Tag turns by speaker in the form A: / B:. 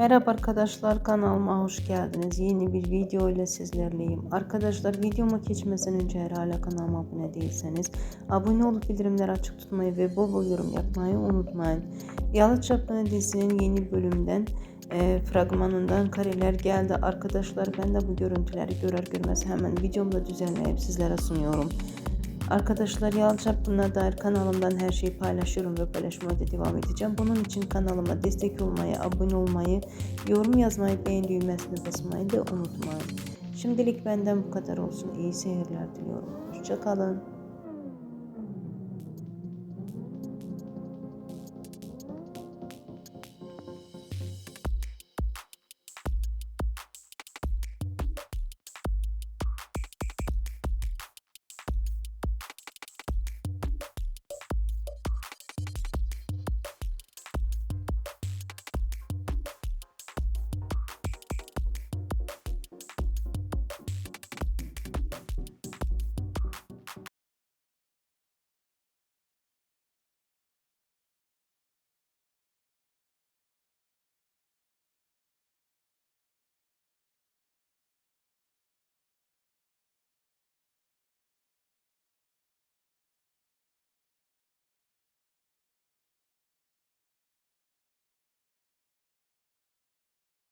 A: Merhaba arkadaşlar kanalıma hoş geldiniz. Yeni bir video ile sizlerleyim. Arkadaşlar videoma geçmeden önce eğer hala kanalıma abone değilseniz abone olup bildirimleri açık tutmayı ve bol bol yorum yapmayı unutmayın. Yalı Çapkını dizisinin yeni bölümden e, fragmanından kareler geldi. Arkadaşlar ben de bu görüntüleri görer görmez hemen videomda düzenleyip sizlere sunuyorum. Arkadaşlar Yalı Çapkın'a dair kanalımdan her şeyi paylaşıyorum ve paylaşmaya da devam edeceğim. Bunun için kanalıma destek olmayı, abone olmayı, yorum yazmayı, beğen düğmesine basmayı da unutmayın. Şimdilik benden bu kadar olsun. İyi seyirler diliyorum. Hoşçakalın.